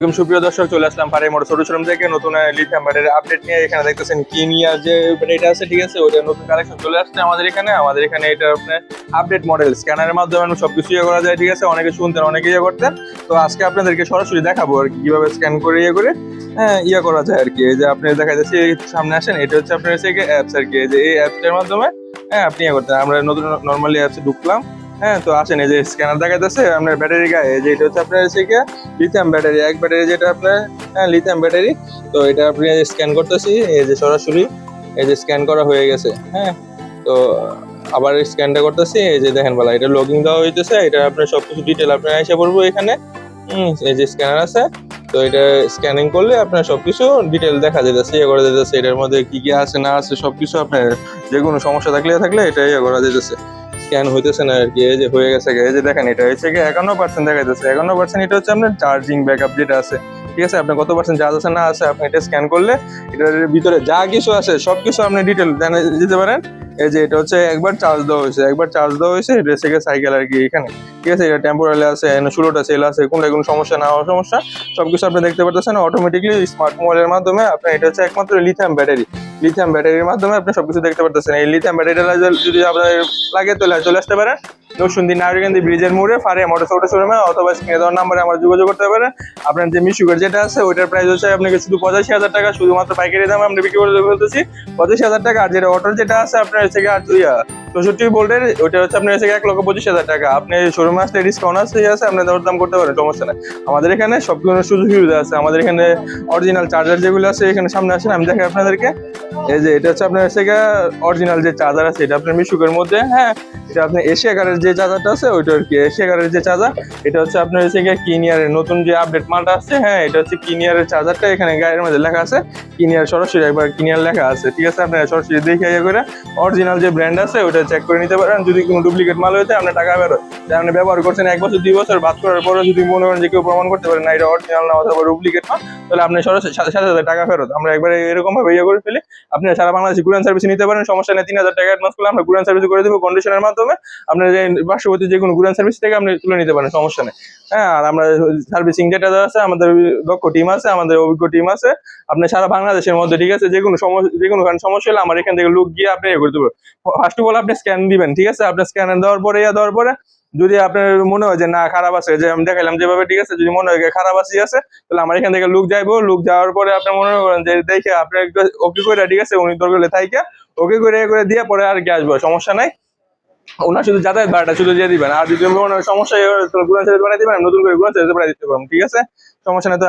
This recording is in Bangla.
একদম সুপ্রিয় দর্শক, চলে আসলাম পারে মোটর ছোট থেকে নতুন লিথিয়াম ব্যাটারি আপডেট নিয়ে। এখানে দেখতেছেন কিনিয়া যে ব্যাটারিটা আছে, ঠিক আছে? ওটা নতুন কালেকশন চলে আসছে আমাদের এখানে। আমাদের এখানে এটা আপনার আপডেট মডেল স্ক্যানারের মাধ্যমে সবকিছু ইয়ে করা যায়, ঠিক আছে? অনেকে শুনতেন, অনেকে ইয়ে করতেন। তো আজকে আপনাদেরকে সরাসরি দেখাবো আর কি, কীভাবে স্ক্যান করে ইয়ে করে হ্যাঁ ইয়ে করা যায় আর কি। এই যে আপনি দেখা যাচ্ছে সামনে আসেন, এটা হচ্ছে আপনার হচ্ছে অ্যাপস আর কি। এই যে এই অ্যাপসটার মাধ্যমে হ্যাঁ আপনি ইয়ে করতেন আমরা নতুন নর্মালি অ্যাপসে ঢুকলাম। হ্যাঁ তো আসেন, এই যে স্ক্যানার দেখাইতেছে, আপনার ব্যাটারি গায়ে যে এটা হচ্ছে আপনার হচ্ছে গিয়ে লিথিয়াম ব্যাটারি এক ব্যাটারি যেটা আপনার হ্যাঁ লিথিয়াম ব্যাটারি তো এটা আপনি স্ক্যান করতেছি, এই যে সরাসরি, এই যে স্ক্যান করা হয়ে গেছে হ্যাঁ তো আবার স্ক্যানটা করতেছি, এই যে দেখেন বলা এটা লগিং দেওয়া হইতেছে, এটা আপনার সবকিছু ডিটেল আপনার এসে পড়ব এখানে, হুম, এই যে স্ক্যানার আছে, তো এটা স্ক্যানিং করলে আপনার সবকিছু ডিটেল দেখা যেতেছে ইয়ে করা যেতেছে এটার মধ্যে কি কি আছে না আছে, সবকিছু আপনার যে কোনো সমস্যা থাকলে থাকলে এটা ইয়ে করা যেতেছে স্ক্যান হইতেছে না আর কি এই যে হয়ে গেছে এই যে দেখেন এটা হচ্ছে কি একান্ন পার্সেন্ট দেখা যাচ্ছে একান্ন পার্সেন্ট এটা হচ্ছে আপনার চার্জিং ব্যাকআপ যেটা আছে। ঠিক আছে? আপনার কত পার্সেন্ট চার্জ আছে না আছে, আপনি এটা স্ক্যান করলে এটার ভিতরে যা কিছু আছে সব কিছু আপনি ডিটেল জানা দিতে পারেন, এই যে এটা হচ্ছে একবার চার্জ দেওয়া হয়েছে। একবার চার্জ দেওয়া হয়েছে, এটা হচ্ছে সাইকেল আর কি এখানে। ঠিক আছে? এটা টেম্পোরালি আছে ষোলোটা সেল আছে কোনটা কোনো সমস্যা, না হওয়ার সমস্যা, সবকিছু আপনি দেখতে পারতেছেন। অটোমেটিকলি স্মার্ট মোবাইলের মাধ্যমে আপনার এটা হচ্ছে একমাত্র লিথিয়াম ব্যাটারি লিথিয়াম ব্যাটারির মাধ্যমে আপনি সবকিছু দেখতে পারতেছেন। এই লিথিয়াম ব্যাটারিটা যদি আপনার লাগে, তাহলে চলে আসতে পারেন। নরসুন্দি নাগরিকান্দি ব্রিজের মোড়ে ফারে মোটর ছোট শোরুমে অথবা স্ক্রিনে দেওয়ার নাম্বারে আমার যোগাযোগ করতে পারেন। আপনার যে মিশুগার যেটা আছে, ওইটার প্রাইস হচ্ছে আপনাকে শুধু পঁচাশি হাজার টাকা। শুধুমাত্র পাইকারি দামে আমরা বিক্রি করে ফেলতেছি পঁচাশি হাজার টাকা। আর যেটা অটোর যেটা আছে, আপনার হচ্ছে আট- চৌষট্টি ভোল্টের ওইটা হচ্ছে আপনার হচ্ছে এক লক্ষ পঁচিশ হাজার টাকা। আপনি শোরুমে আসলে ডিসকাউন্ট আছে আছে আপনি দরদাম করতে পারেন, সমস্যা নেই। আমাদের এখানে সব ধরনের সুযোগ সুবিধা আছে। আমাদের এখানে অরিজিনাল চার্জার যেগুলো আছে, এখানে সামনে আসেন, আমি দেখাই আপনাদেরকে। এই যে, এটা হচ্ছে আপনার হচ্ছে অরিজিনাল যে চার্জার আছে, এটা আপনার মিশুকের মধ্যে হ্যাঁ এটা আপনার এশিয়া কারের যে চার্জারটা আছে, ওইটা আর কি। এশিয়া যে চার্জার, এটা হচ্ছে আপনার হচ্ছে গিয়ে কিনিয়ারের নতুন যে আপডেট মালটা আসছে হ্যাঁ এটা হচ্ছে কিনিয়ারের চার্জারটা। এখানে গায়ের মধ্যে লেখা আছে কিনিয়ার সরাসরি একবার কিনিয়ার লেখা আছে, ঠিক আছে? আপনারা সরাসরি দেখে ইয়ে করে অরিজিনাল যে ব্র্যান্ড আছে ওটা চেক করে নিতে পারেন। যদি কোনো ডুপ্লিকেট মাল হয়েছে আপনার টাকা বেরোয় আপনি ব্যবহার করছেন এক বছর, দুই বছর, বাদ করার পরে যদি মনে করেন যে কেউ প্রমাণ করতে পারেন না, এটা অরিজিনাল না অথবা ডুপ্লিকেট না তাহলে আপনি সরাসরি সাথে সাথে টাকা ফেরত। আমরা একবারে এরকম ভাবে ইয়ে করে ফেলি। আপনি সারা বাংলাদেশে কুরিয়ান সার্ভিস নিতে পারেন, সমস্যা নেই, তিন হাজার টাকা অ্যাডভান্স করলে আমরা কুরিয়ান সার্ভিস করে দেবো কন্ডিশনের মাধ্যমে। আপনার যে পার্শ্ববর্তী যে কোনো কুরিয়ান সার্ভিস থেকে আপনি তুলে নিতে পারেন, সমস্যা নেই। হ্যাঁ আর আমরা সার্ভিসিং যেটা আছে, আমাদের দক্ষ টিম আছে, আমাদের অভিজ্ঞ টিম আছে। আপনি সারা বাংলাদেশের মধ্যে, ঠিক আছে? যে কোনো সমস্যা যে কোনো সমস্যা হলে আমার এখান থেকে লোক গিয়ে আপনি ইয়ে করতে পারবেন ফার্স্ট অফ অল আপনি স্ক্যান দিবেন, ঠিক আছে? আপনার স্ক্যান দেওয়ার পরে, ইয়া দেওয়ার পরে, যদি আপনার মনে হয় যে না, খারাপ আছে, যে আমি দেখাইলাম যেভাবে, ঠিক আছে? যদি মনে হয় খারাপ আছে আছে, তাহলে আমার এখান থেকে লুক যাইবো। লুক যাওয়ার পরে আপনি মনে করেন যে দেখে আপনি ওকে করে, ঠিক আছে? উনি দরকার থাইকা ওকে করে করে দিয়ে পরে আর কি আসব, সমস্যা নাই। ওনার শুধু যাতায়াত ভাড়াটা শুধু দিয়ে দিবেন। আর যদি সমস্যা গুড়ান সার্ভিস বানিয়ে দিবেন, নতুন করে সার্ভিস বানিয়ে দিতে পারব, ঠিক আছে? সমস্যা নেই তো